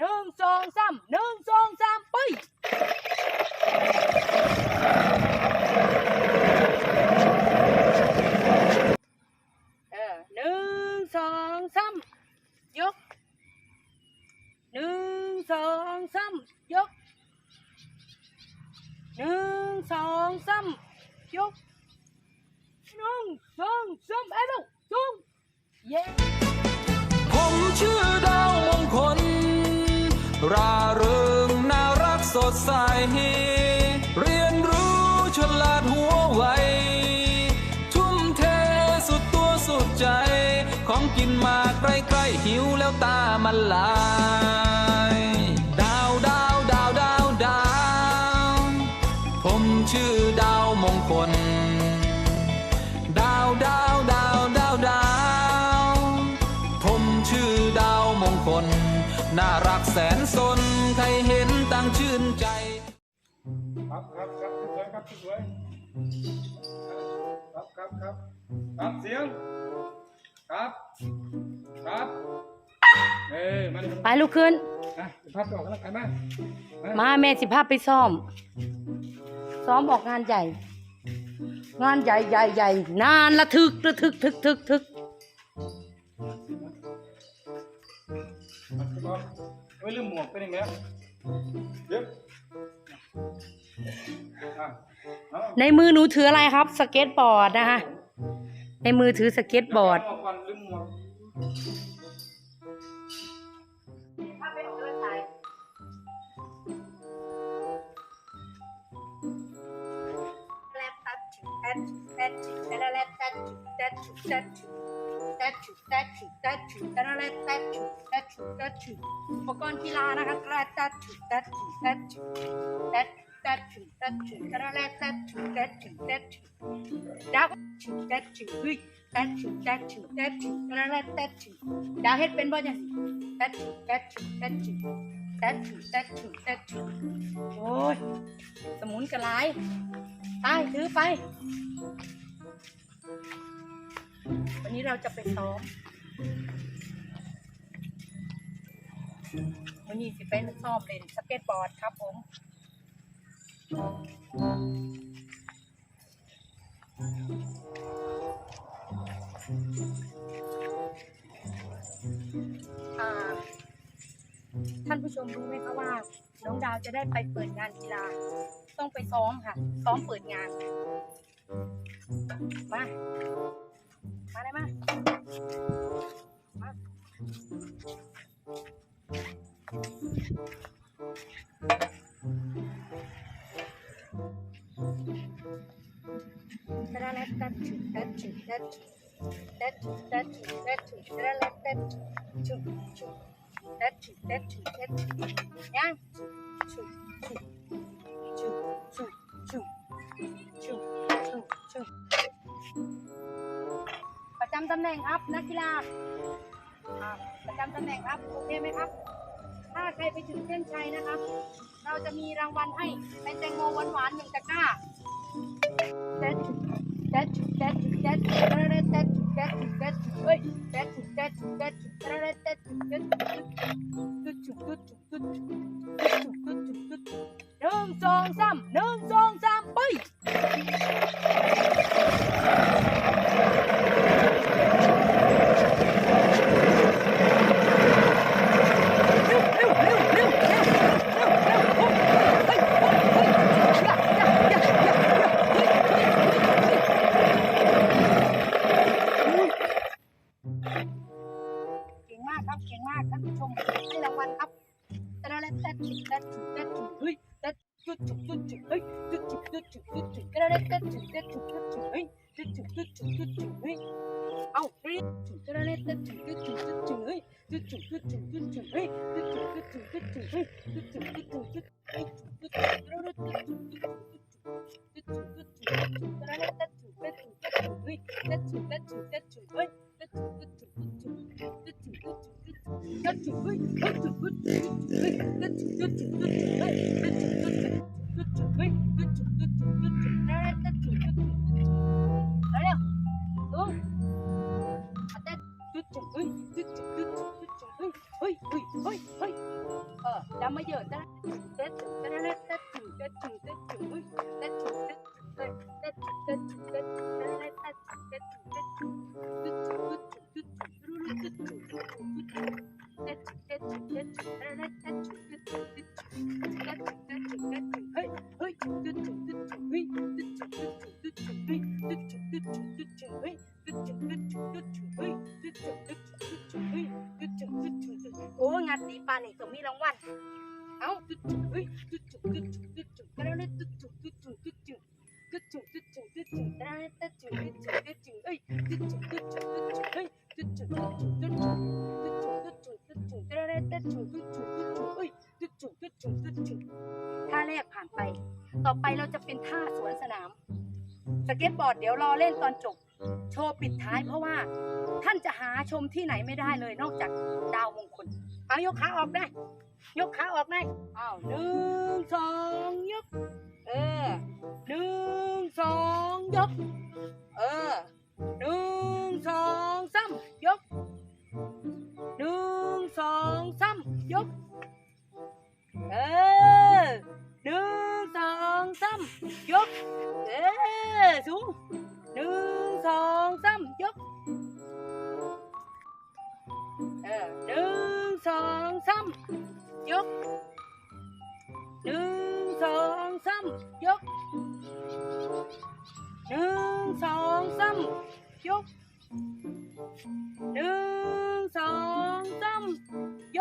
nương son xăm nương son xăm bay nương son xăm dốc nương son xăm dốc. องซ้ำยกน้องสองซ้ำเอ้ยลูกจุ๊เย้ผมชื่อดาวมงคล ราเริงน่ารักสดใส เรียนรู้ฉลาดหัวไว ทุ่มเทสุดตัวสุดใจ ของกินมาใกล้ๆหิวแล้วตามันลา คน น่ารักแสนสน ใครเห็นตั้งชื่นใจ ครับครับครับสวยครับสวยครับครับครับครับเสียง ครับ ครับ เอ้ยมันไปลุกขึ้นภาพออกแล้วไปมามาแม่สิภาพไปซ่อม ซ้อมออกงานใหญ่ งานใหญ่ใหญ่ใหญ่นานละทึกละทึกทึกทึกทึก ไม่ลืมหมวกไปนี่แม่เย็บในมือหนูถืออะไรครับ สเก็ตบอร์ดนะคะ ในมือถือสเก็ตบอร์ดตัด ถุดัดอุปกรณ์กีฬานะคะกระดัดถุดัดถุดัดถุดัดดัดถุดัดถุกระแลดัดถุดัดถุดัดถุดับถุดัดถุเฮ้ตะชุดัดถุดัดถุกระแลดัดถุดาวเฮ็ดเป็นบ่ยังตะชุดัดถุดัดถุดัดถุดัดถุดัดถุโอ้ยสมุนกระไรไปถือไป วันนี้เราจะไปซ้อม วันนี้สิเป็นซ้อมเล่นสเก็ตบอร์ดครับผมท่านผู้ชมรู้ไหมคะว่า น้องดาวจะได้ไปเปิดงานกีฬา ต้องไปซ้อมค่ะ ซ้อมเปิดงาน มา ประจำตำแหน่งครับนักกีฬาประจำตำแหน่งครับโอเคไหมครับ ถ้าใครไปถึงเส้นชัยนะครับ เราจะมีรางวัลให้เป็นแตงโมหวานๆหนึ่งตะกร้าเด็ดเด็ดเด็ดเด็ดเด็ดเด็ดเด็ดเฮ้ยเด็ด 뜨춤 뜨춤 뜨춤 에이 ôi ôi ôi ôi. Ờ đã mấy giờ ta? เอ้าเฮ้ยแล้วเนี่ยเฮ้ยเฮ้ยท่าแรกผ่านไป ต่อไปเราจะเป็นท่าสวนสนาม สเก็ตบอร์ดเดี๋ยวรอเล่นตอนจบ โชว์ปิดท้ายเพราะว่า ท่านจะหาชมที่ไหนไม่ได้เลยนอกจากดาวมงคล เอายกขาออกได้ ยกขาออกได้อ้าวหนึ่งสองยก เออหนึ่งสองยก เออหนึ่งสองสามยกหนึ่งสองสามยก เออหนึ่งสองสามยก เออสูงหนึ่งสองสามยก องสามยกหนึ่งสองสามยกหนึ่งสองสามย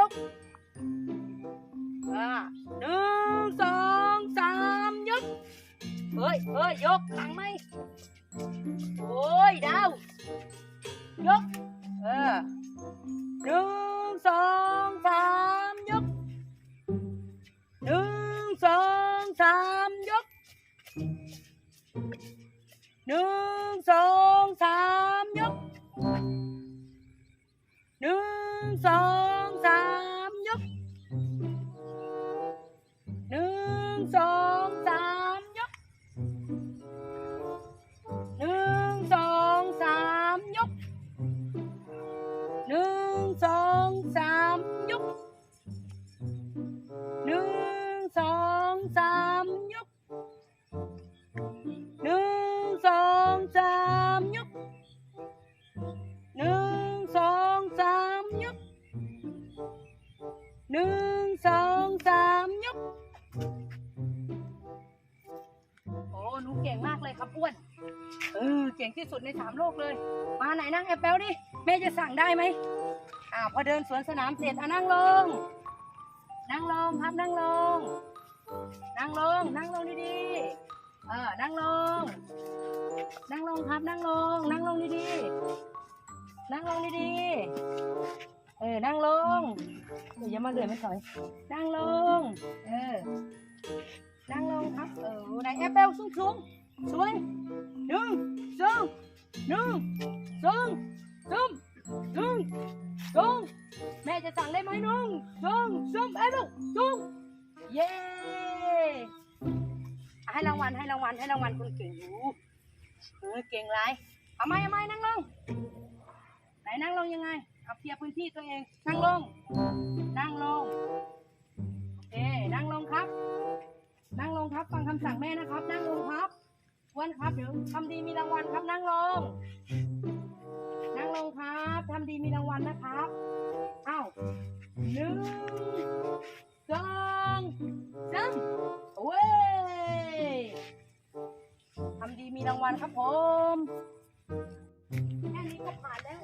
หนึ่งสองสามยกหนึ่งสองสามยกห ดในสามโลกเลย มาไหนนั่งแอปเปิลดิแม่จะสั่งได้ไหมอ่าพอเดินสวนสนามเสร็จอะนั่งลง นั่งลงครับนั่งลง นั่งลงนั่งลงดีๆเออนั่งลง นั่งลงครับนั่งลง นั่งลงดีๆนั่งลงดีๆเออนั่งลงเดี๋ยวอย่ามาเดือยไม่ถอยนั่งลง เออนั่งลงครับเออไหนแอปเปิลสูงสูงสวยหนึ่งสอง หนึ่งสองสามหนึ่งสองแม่จะสั่งได้ไหมหนึ่งสองสามแอปเปิลสูงเย้อ่ให้รางวัลให้รางวัลให้รางวัลคนเก่งอยู่เออเก่งไรเอาไหมเอาไหมนั่งลงไหนนั่งลงยังไงเอาเคลียร์พื้นที่ตัวเองนั่งลง นั่งลงโอเคนั่งลงครับ นั่งลงครับฟังคำสั่งแม่นะครับ นั่งลงครับ วันครับ เดี๋ยวทำดีมีรางวัลครับนั่งลง นั่งลงครับทำดีมีรางวัลนะครับอ้าวหนึ่งสองสามเว้ยทำดีมีรางวัลครับผมแค่นี้ก็ผ่านแล้ว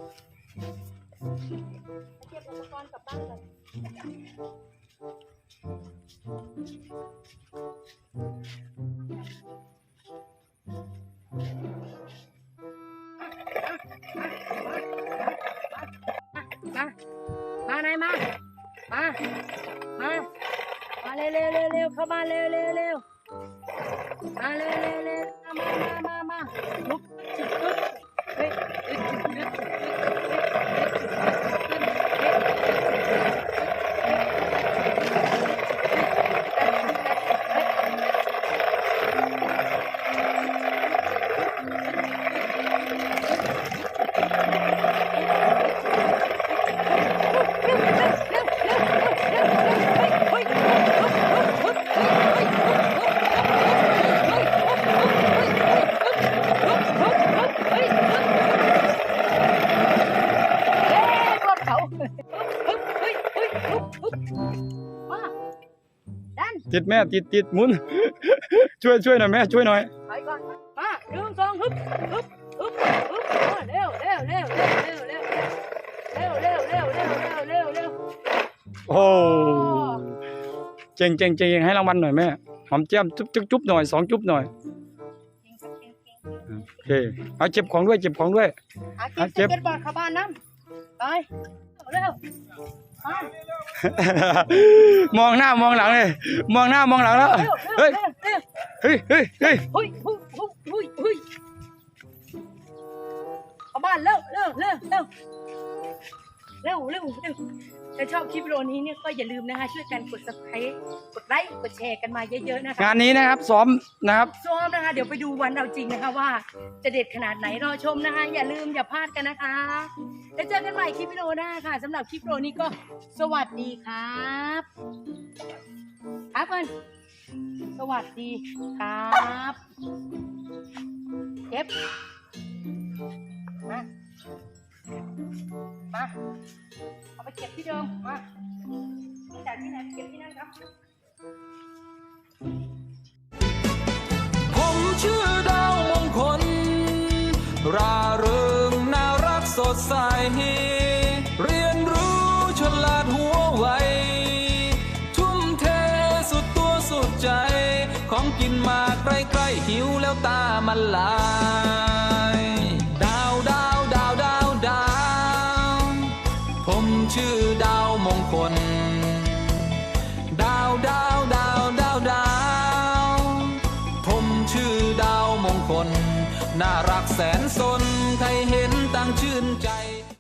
เก็บอุปกรณ์กลับบ้านกัน มา มาไหนมา มา มา มาเร็วเร็วเร็วเร็วเข้ามาเร็วเร็วเร็วมาเร็วเร็วเร็วมามามามาลุก ติดแม่ติดติดหมุน ช่วยช่วยหน่อยแม่ช่วยหน่อยไปก่อนมาหนึ่งสองฮึบฮึบฮึบฮึบมาเร็วเร็วเร็วเร็วเร็วเร็วเร็วเร็วเร็วเร็วเร็วเร็วเร็วโอ้เจ๋งเจ๋งเจ๋งให้รางวัลหน่อยแม่หอมแก้มจุ๊บจุ๊บจุ๊บหน่อยสองจุ๊บหน่อยโอเคเอาเจ็บของด้วยเจ็บของด้วยอาเก็บสเก็ตบอร์ดเข้าบ้านน้ำไปเร็ว มามองหน้ามองหลังเลยมองหน้ามองหลังแล้วเร็วเฮ้เร็ยวเร็วเฮ้ยเฮ้ยเฮ้ยเฮ้ยเฮ้ยเฮ้ยเฮ้ยเฮ้ยเข้าบ้านเร็วเร็วเร็วเร็ว เร็วเร็วเร็วถ้าชอบคลิปวิดีโอนี้เนี่ยก็อย่าลืมนะคะช่วยกันกด subscribe กดไลค์กดแชร์กันมาเยอะๆนะคะงานนี้นะครับซ้อมนะครับ ซ้อมนะคะ เดี๋ยวไปดูวันเอาจริงนะคะว่า จะเด็ดขนาดไหนรอชมนะคะ อย่าลืมอย่าพลาดกันนะคะแล้วเจอกันใหม่คลิปวิดีโอหน้าค่ะสำหรับคลิปวิดีโอนี้ก็สวัสดีครับครับกันสวัสดีครับเก็บมา มาเอาไปเก็บที่เดิมมาจากที่ไหนเก็บที่นั่นครับผมชื่อดาวมงคล ราเริงน่ารักสดใส เรียนรู้ฉลาดหัวไว ทุ่มเทสุดตัวสุดใจ ของกินมาใกล้ๆหิวแล้วตามันลาย